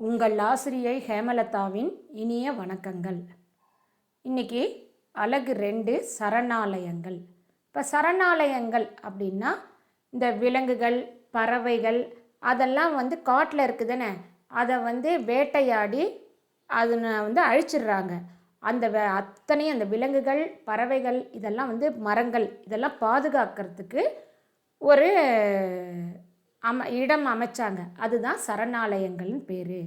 உங்கள் ஆசிரியை ஹேமலதாவின் இனிய வணக்கங்கள். இன்னைக்கு அழகு ரெண்டு சரணாலயங்கள். இப்போ சரணாலயங்கள் அப்படின்னா இந்த விலங்குகள் பறவைகள் அதெல்லாம் வந்து காட்டில் இருக்குதுன்னு அதை வந்து வேட்டையாடி அதனை வந்து அழிச்சிடுறாங்க. அந்த அத்தனையும் அந்த விலங்குகள் பறவைகள் இதெல்லாம் வந்து மரங்கள் இதெல்லாம் பாதுகாக்கிறதுக்கு ஒரு அம இடம் அமைச்சாங்க. அதுதான் சரணாலயங்கள்னு பேர்.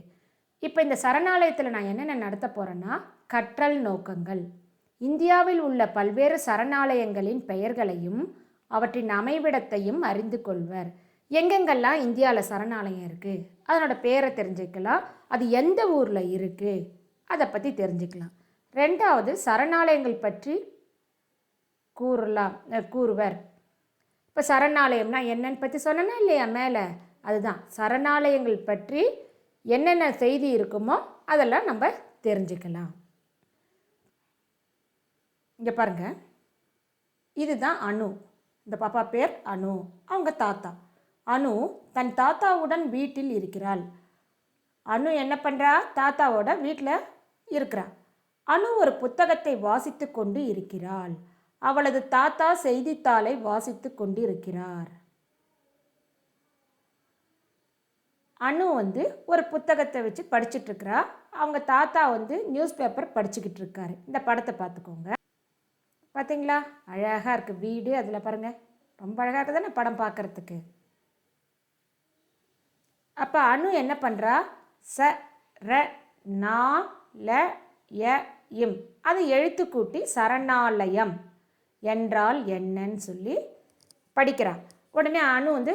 இப்போ இந்த சரணாலயத்தில் நான் என்னென்ன நடத்த போகிறேன்னா கற்றல் நோக்கங்கள். இந்தியாவில் உள்ள பல்வேறு சரணாலயங்களின் பெயர்களையும் அவற்றின் அமைவிடத்தையும் அறிந்து கொள்வர். எங்கெங்கெல்லாம் இந்தியாவில் சரணாலயம் இருக்குது அதனோட பேரை தெரிஞ்சுக்கலாம். அது எந்த ஊரில் இருக்குது அதை பற்றி தெரிஞ்சுக்கலாம். ரெண்டாவது சரணாலயங்கள் பற்றி கூறலாம் கூறுவர். இப்போ சரணாலயம்னா என்னன்னு பற்றி சொன்னேன்னா இல்லையா மேலே? அதுதான். சரணாலயங்கள் பற்றி என்னென்ன செய்தி இருக்குமோ அதெல்லாம் நம்ம தெரிஞ்சுக்கலாம். இங்கே பாருங்க. இதுதான் அனு இந்த பாப்பா பேர் அனு அவங்க தாத்தா. அனு தன் தாத்தாவுடன் வீட்டில் இருக்கிறாள். அனு என்ன பண்ணுறா தாத்தாவோட வீட்டில் இருக்கிறா. அனு ஒரு புத்தகத்தை வாசித்து கொண்டு இருக்கிறாள். அவளது தாத்தா செய்தித்தாளை வாசித்து கொண்டிருக்கிறார். அனு வந்து ஒரு புத்தகத்தை வச்சு படிச்சுட்டு இருக்கிறா அவங்க தாத்தா வந்து நியூஸ் பேப்பர் படிச்சுக்கிட்டு இருக்காரு. இந்த படத்தை பார்த்துக்கோங்க. பார்த்தீங்களா அழகாக இருக்குது வீடு அதில் பாருங்கள் ரொம்ப அழகாக இருக்குதானே படம் பார்க்குறதுக்கு. அப்போ அனு என்ன பண்ணுறா ச ர நா ல ய இம். அது எழுத்து கூட்டி சரணாலயம். என்றால் என்னன்னு சொல்லி படிக்கிறான். உடனே அனு வந்து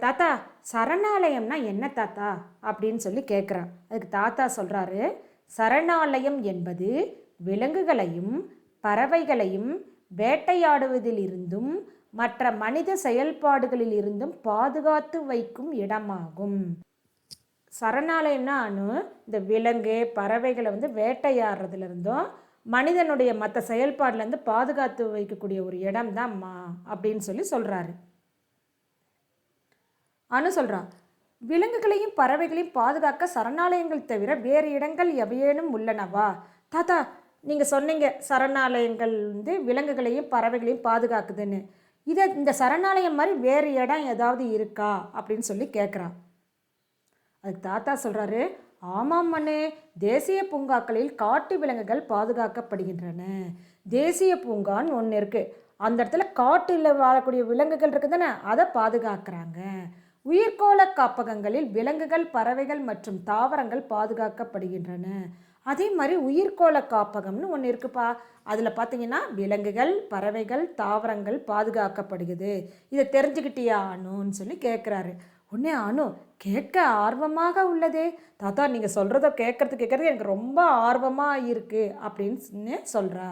தாத்தா சரணாலயம்னா என்ன தாத்தா? அப்படின்னு சொல்லி கேட்குறான் அதுக்கு தாத்தா சொல்கிறாரு சரணாலயம் என்பது விலங்குகளையும் பறவைகளையும் வேட்டையாடுவதிலிருந்தும் மற்ற மனித செயல்பாடுகளில் இருந்தும் பாதுகாத்து வைக்கும் இடமாகும். சரணாலயம்னா அனு இந்த விலங்கு பறவைகளை வந்து வேட்டையாடுறதுல இருந்தும் மனிதனுடைய மற்ற செயல்பாடுலேருந்து பாதுகாத்து வைக்கக்கூடிய ஒரு இடம் தான் மா அப்படின்னு சொல்லி சொல்கிறாரு அனு சொல்றா விலங்குகளையும் பறவைகளையும் பாதுகாக்க சரணாலயங்கள் தவிர வேறு இடங்கள் எவையேனும் உள்ளனவா? தாத்தா நீங்கள் சொன்னீங்க சரணாலயங்கள் வந்து விலங்குகளையும் பறவைகளையும் பாதுகாக்குதுன்னு. இதை இந்த சரணாலயம் மாதிரி வேறு இடம் ஏதாவது இருக்கா? அப்படின்னு சொல்லி கேட்குறான் அதுக்கு தாத்தா சொல்கிறாரு ஆமாம் மண்ணே தேசிய பூங்காக்களில் காட்டு விலங்குகள் பாதுகாக்கப்படுகின்றன. தேசிய பூங்கான்னு ஒன்று இருக்குது அந்த இடத்துல காட்டில் வாழக்கூடிய விலங்குகள் இருக்குது தானே அதை பாதுகாக்கிறாங்க. உயிர்கோள காப்பகங்களில் விலங்குகள் பறவைகள் மற்றும் தாவரங்கள் பாதுகாக்கப்படுகின்றன. அதே மாதிரி உயிர்கோள காப்பகம்னு ஒன்று இருக்குப்பா. அதில் பார்த்தீங்கன்னா விலங்குகள் பறவைகள் தாவரங்கள் பாதுகாக்கப்படுகிறது. இதை தெரிஞ்சுக்கிட்டியானுன்னு சொல்லி கேட்குறாரு உடனே அனு கேட்க ஆர்வமாக உள்ளதே. தாத்தா நீங்கள் சொல்கிறத கேட்கறது கேட்கறது எனக்கு ரொம்ப ஆர்வமாக இருக்குது அப்படின்னு சொல்கிறா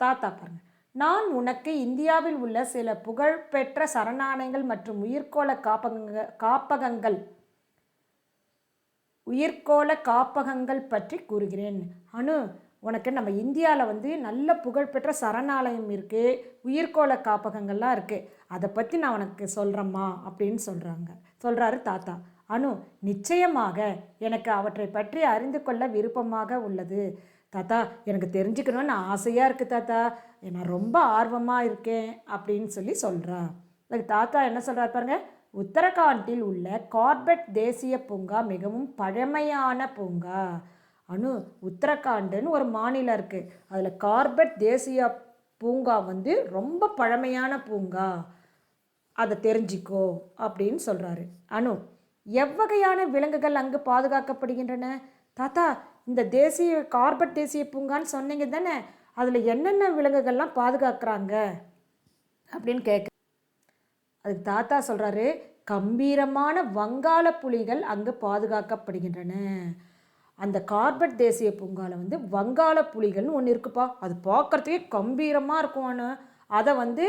தாத்தா பாருங்க நான் உனக்கு இந்தியாவில் உள்ள சில புகழ்பெற்ற சரணாலயங்கள் மற்றும் உயிர்கோள காப்பகங்க காப்பகங்கள் உயிர்கோள காப்பகங்கள் பற்றி கூறுகிறேன். அனு உனக்கு நம்ம இந்தியாவில் வந்து நல்ல புகழ்பெற்ற சரணாலயம் இருக்குது உயிர்கோள காப்பகங்கள்லாம் இருக்குது அதை பற்றி நான் உனக்கு சொல்கிறேம்மா அப்படின்னு சொல்கிறாங்க சொல்கிறாரு தாத்தா. அனு நிச்சயமாக எனக்கு அவற்றை பற்றி அறிந்து கொள்ள விருப்பமாக உள்ளது. தாத்தா எனக்கு தெரிஞ்சுக்கணும்னு ஆசையாக இருக்குது தாத்தா. நான் ரொம்ப ஆர்வமாக இருக்கேன் அப்படின்னு சொல்லி சொல்கிறா அதுக்கு தாத்தா என்ன சொல்கிறார் பாருங்க. உத்தரகாண்டில் உள்ள கார்பெட் தேசிய பூங்கா மிகவும் பழமையான பூங்கா. அனு உத்தரகாண்டுன்னு ஒரு மாநிலம் இருக்குது அதில் கார்பெட் தேசிய பூங்கா வந்து ரொம்ப பழமையான பூங்கா. அதை தெரிஞ்சிக்கோ அப்படின்னு சொல்கிறாரு அனு எவ்வகையான விலங்குகள் அங்கு பாதுகாக்கப்படுகின்றன? தாத்தா இந்த தேசிய கார்பெட் தேசிய பூங்கான்னு சொன்னீங்க தானே? அதில் என்னென்ன விலங்குகள்லாம் பாதுகாக்கிறாங்க? அப்படின்னு கேட்க அதுக்கு தாத்தா சொல்கிறாரு கம்பீரமான வங்காள புலிகள் அங்கு பாதுகாக்கப்படுகின்றன. அந்த கார்பெட் தேசிய பூங்காவில் வந்து வங்காள புலிகள்னு ஒன்று இருக்குப்பா. அது பார்க்குறதுக்கே கம்பீரமாக இருக்கும் அதை வந்து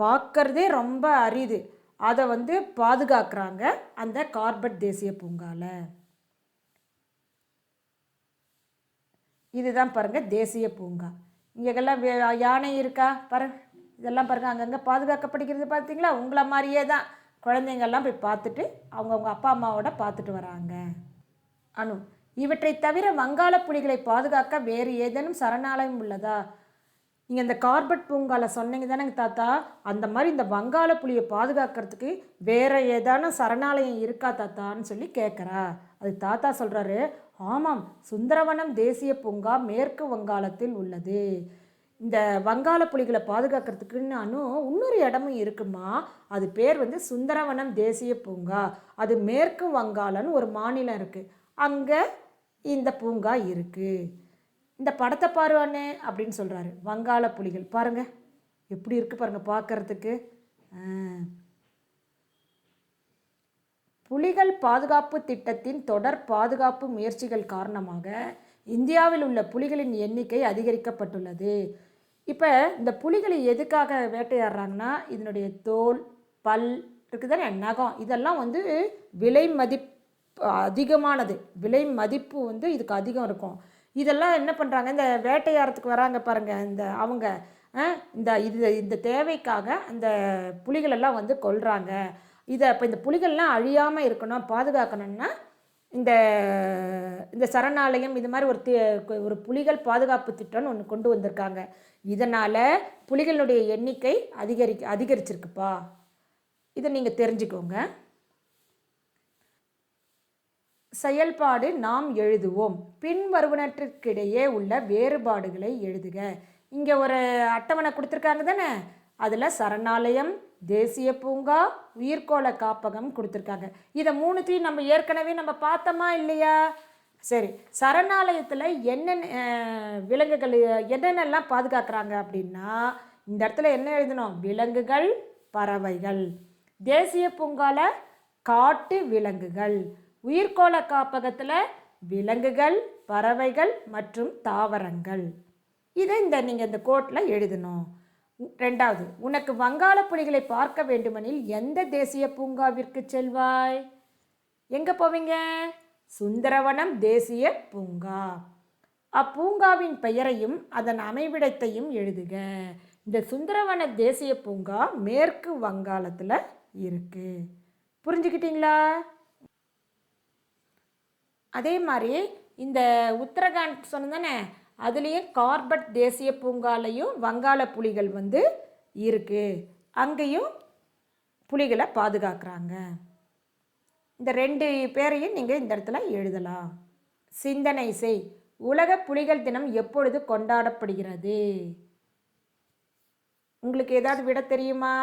பார்க்கறதே ரொம்ப அரிது. அதை வந்து பாதுகாக்கிறாங்க அந்த கார்பெட் தேசிய பூங்காவில் இதுதான் பாருங்கள் தேசிய பூங்கா. இங்கெல்லாம் வே- யானை இருக்கா? பாரு இதெல்லாம் பாருங்கள் அங்கங்கே பாதுகாக்கப்படுகிறது பார்த்தீங்களா? உங்களை மாதிரியே தான். குழந்தைங்கள்லாம் போய் பார்த்துட்டு அவங்கவுங்க அப்பா அம்மாவோட பார்த்துட்டு வராங்க. அனு இவற்றை தவிர வங்காள புலிகளை பாதுகாக்க வேறு ஏதேனும் சரணாலயம் உள்ளதா? நீங்கள் இந்த கார்பெட் பூங்கால சொன்னீங்க தானேங்க தாத்தா? அந்த மாதிரி இந்த வங்காள புலியை பாதுகாக்கிறதுக்கு வேறு ஏதான சரணாலயம் இருக்கா தாத்தான்னு சொல்லி கேட்குறா அது தாத்தா சொல்கிறாரு ஆமாம் சுந்தரவனம் தேசிய பூங்கா மேற்கு வங்காளத்தில் உள்ளது. இந்த வங்காள புலிகளை பாதுகாக்கிறதுக்குன்னு அனு இன்னொரு இடமும் இருக்குமா? அது பேர் வந்து சுந்தரவனம் தேசிய பூங்கா. அது மேற்கு வங்காளம்னு ஒரு மாநிலம் இருக்குது அங்கே இந்த பூங்கா இருக்குது இந்த படத்தை பாருவானே அப்படின்னு சொல்கிறாரு வங்காள புலிகள். பாருங்கள் எப்படி இருக்கு பாருங்கள் பார்க்கறதுக்கு. புலிகள் பாதுகாப்பு திட்டத்தின் தொடர் பாதுகாப்பு முயற்சிகள் காரணமாக இந்தியாவில் உள்ள புலிகளின் எண்ணிக்கை அதிகரிக்கப்பட்டுள்ளது. இப்போ இந்த புலிகளை எதுக்காக வேட்டையாடுறாங்கன்னா இதனுடைய தோல் பல் இருக்குதானே நகம். இதெல்லாம் வந்து விலை மதிப்பு அதிகமானது. விலை மதிப்பு வந்து இதுக்கு அதிகம் இருக்கும். இதெல்லாம் என்ன பண்ணுறாங்க இந்த வேட்டையாடுறதுக்கு வராங்க பாருங்கள் இந்த அவங்க இந்த இது இந்த தேவைக்காக அந்த புலிகளெல்லாம் வந்து கொள்கிறாங்க இதை இப்போ இந்த புலிகள்லாம் அழியாமல் இருக்கணும் பாதுகாக்கணும்னா இந்த இந்த சரணாலயம் இது மாதிரி ஒரு ஒரு புலிகள் பாதுகாப்பு திட்டம்னு ஒன்று கொண்டு வந்திருக்காங்க. இதனால் புலிகளுடைய எண்ணிக்கை அதிகரி அதிகரிச்சிருக்குப்பா. இதை நீங்கள் தெரிஞ்சுக்கோங்க. செயல்பாடு நாம் எழுதுவோம். பின்வருவனற்றிற்கிடையே உள்ள வேறுபாடுகளை எழுதுக. இங்கே ஒரு அட்டவணை கொடுத்துருக்காங்க தானே? அதில் சரணாலயம் தேசிய பூங்கா உயிர்கோள காப்பகம் கொடுத்துருக்காங்க. இதை மூணுத்தையும் நம்ம ஏற்கனவே நம்ம பார்த்தோமா இல்லையா? சரி சரணாலயத்தில் என்னென்ன விலங்குகள் என்னென்னலாம் பாதுகாக்கிறாங்க அப்படின்னா இந்த இடத்துல என்ன எழுதணும்? விலங்குகள் பறவைகள். தேசிய பூங்காவில் காட்டு விலங்குகள். உயிர்கோள காப்பகத்தில் விலங்குகள் பறவைகள் மற்றும் தாவரங்கள். இதை இந்த நீங்கள் இந்த கோட்டில் எழுதணும். ரெண்டாவது உனக்கு வங்காள புலிகளை பார்க்க வேண்டுமெனில் எந்த தேசிய பூங்காவிற்கு செல்வாய்? எங்கே போவீங்க? சுந்தரவனம் தேசிய பூங்கா. அப்பூங்காவின் பெயரையும் அதன் அமைவிடத்தையும் எழுதுக. இந்த சுந்தரவன தேசிய பூங்கா மேற்கு வங்காளத்தில் இருக்கு. புரிஞ்சுக்கிட்டீங்களா? அதே மாதிரி இந்த உத்தரகாண்ட் சொன்னதானே அதுலேயும் கார்பட் தேசிய பூங்காலையும் வங்காள புலிகள் வந்து இருக்குது அங்கேயும் புலிகளை பாதுகாக்கிறாங்க. இந்த ரெண்டு பேரையும் நீங்கள் இந்த இடத்துல எழுதலாம். சிந்தனை செய். உலக புலிகள் தினம் எப்பொழுது கொண்டாடப்படுகிறது? உங்களுக்கு ஏதாவது விட தெரியுமா?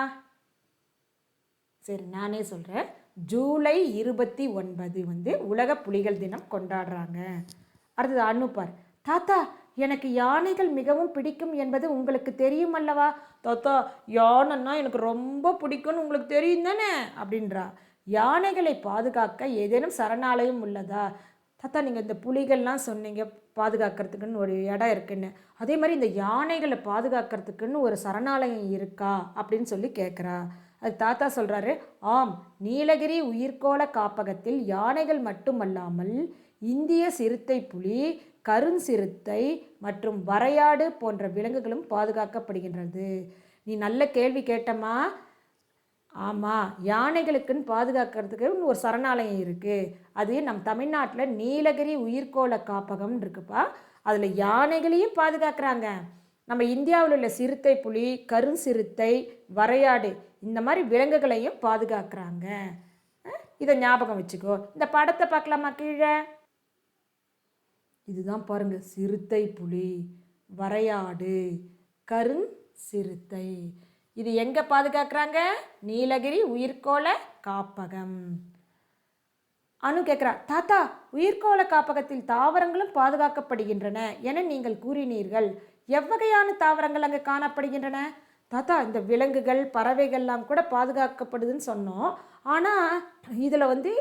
சரி நானே சொல்கிறேன் ஜூலை இருபத்தி ஒன்பது வந்து உலக புலிகள் தினம் கொண்டாடுறாங்க. அடுத்தது அனுப்பார். தாத்தா எனக்கு யானைகள் மிகவும் பிடிக்கும் என்பது உங்களுக்கு தெரியும் அல்லவா? தாத்தா யானைன்னா எனக்கு ரொம்ப பிடிக்கும்னு உங்களுக்கு தெரியும் தானே? அப்படின்றா. யானைகளை பாதுகாக்க ஏதேனும் சரணாலயம் உள்ளதா? தாத்தா நீங்கள் இந்த புலிகள்லாம் சொன்னீங்க பாதுகாக்கிறதுக்குன்னு ஒரு இடம் இருக்குன்னு. அதே மாதிரி இந்த யானைகளை பாதுகாக்கிறதுக்குன்னு ஒரு சரணாலயம் இருக்கா? அப்படின்னு சொல்லி கேட்குறா அது தாத்தா சொல்கிறாரு ஆம் நீலகிரி உயிர்க்கோள காப்பகத்தில் யானைகள் மட்டுமல்லாமல் இந்திய சிறுத்தை புலி கருஞ்சிறுத்தை மற்றும் வரையாடு போன்ற விலங்குகளும் பாதுகாக்கப்படுகின்றது. நீ நல்ல கேள்வி கேட்டம்மா. ஆமாம் யானைகளுக்குன்னு பாதுகாக்கிறதுக்கு ஒரு சரணாலயம் இருக்குது அது நம் தமிழ்நாட்டில் நீலகிரி உயிர்கோள காப்பகம் இருக்குப்பா. அதில் யானைகளையும் பாதுகாக்கிறாங்க. நம்ம இந்தியாவில் உள்ள சிறுத்தை புலி கருஞ்சிறுத்தை வரையாடு இந்த மாதிரி விலங்குகளையும் பாதுகாக்கிறாங்க. இதை ஞாபகம் வச்சுக்கோ. இந்த படத்தை பார்க்கலாமா கீழே? இதுதான் பாருங்க சிறுத்தை புலி வரையாடு கருண் சிறுத்தை. இது எங்கே பாதுகாக்கிறாங்க? நீலகிரி உயிர்கோள காப்பகம். அனு கேட்குறா தாத்தா உயிர்கோள காப்பகத்தில் தாவரங்களும் பாதுகாக்கப்படுகின்றன என நீங்கள் கூறினீர்கள். எவ்வகையான தாவரங்கள் அங்கே காணப்படுகின்றன? தாத்தா இந்த விலங்குகள் பறவைகள்லாம் கூட பாதுகாக்கப்படுதுன்னு சொன்னோம். ஆனால் இதில் வந்து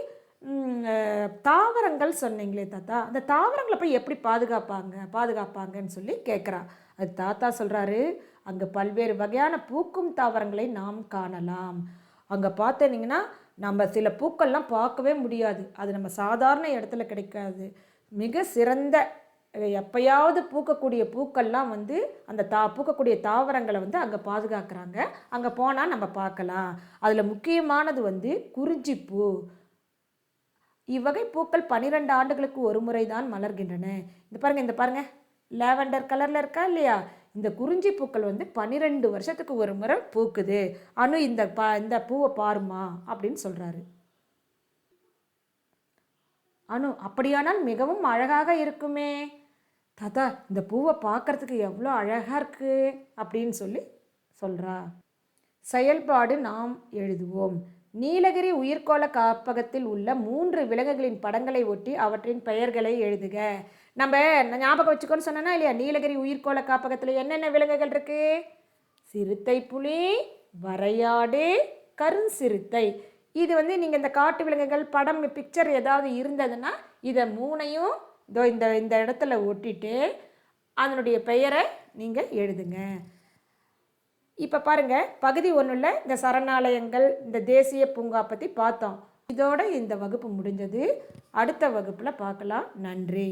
தாவரங்கள் சொன்னீங்களே தாத்தா அந்த தாவரங்களை போய் எப்படி பாதுகாப்பாங்க பாதுகாப்பாங்கன்னு சொல்லி கேட்குறா அது தாத்தா சொல்கிறாரு அங்கே பல்வேறு வகையான பூக்கும் தாவரங்களை நாம் காணலாம். அங்கே பார்த்தீங்கன்னா நம்ம சில பூக்கள்லாம் பார்க்கவே முடியாது. அது நம்ம சாதாரண இடத்துல கிடைக்காது. மிக சிறந்த எப்பயாவது பூக்கக்கூடிய பூக்கள்லாம் வந்து அந்த தா பூக்கக்கூடிய தாவரங்களை வந்து அங்கே பாதுகாக்கிறாங்க. அங்கே போனால் நம்ம பார்க்கலாம். அதில் முக்கியமானது வந்து குறிஞ்சிப்பூ. இவ்வகை பூக்கள் பன்னிரெண்டு ஆண்டுகளுக்கு ஒரு முறை தான் மலர்கின்றன. இந்த பாருங்க இந்த பாருங்கள் லேவெண்டர் கலரில் இருக்கா இல்லையா? இந்த குறிஞ்சி பூக்கள் வந்து பன்னிரெண்டு வருஷத்துக்கு ஒரு முறை பூக்குது. அனு இந்த பா இந்த பூவை பாருமா அப்படின்னு சொல்கிறாரு அனு அப்படியானால் மிகவும் அழகாக இருக்குமே. தாத்தா இந்த பூவை பார்க்கறதுக்கு எவ்வளோ அழகாக இருக்குது அப்படின்னு சொல்லி சொல்கிறா செயல்பாடு நாம் எழுதுவோம். நீலகிரி உயிர்கோள காப்பகத்தில் உள்ள மூன்று விலங்குகளின் படங்களை ஒட்டி அவற்றின் பெயர்களை எழுதுக. நம்ம ஞாபகம் வச்சுக்கோன்னு சொன்னேன்னா இல்லையா? நீலகிரி உயிர்கோள காப்பகத்தில் என்னென்ன விலங்குகள் இருக்கு? சிறுத்தை புலி வரையாடு கருஞ்சிறுத்தை இது வந்து நீங்கள் இந்த காட்டு விலங்குகள் படம் பிக்சர் ஏதாவது இருந்ததுன்னா இதை மூணையும் இதோ இந்த இந்த இடத்துல ஒட்டிட்டு அதனுடைய பெயரை நீங்கள் எழுதுங்க. இப்போ பாருங்கள் பகுதி ஒன்றில் இந்த சரணாலயங்கள் இந்த தேசிய பூங்கா பற்றி பார்த்தோம். இதோட இந்த வகுப்பு முடிஞ்சது. அடுத்த வகுப்பில் பார்க்கலாம். நன்றி.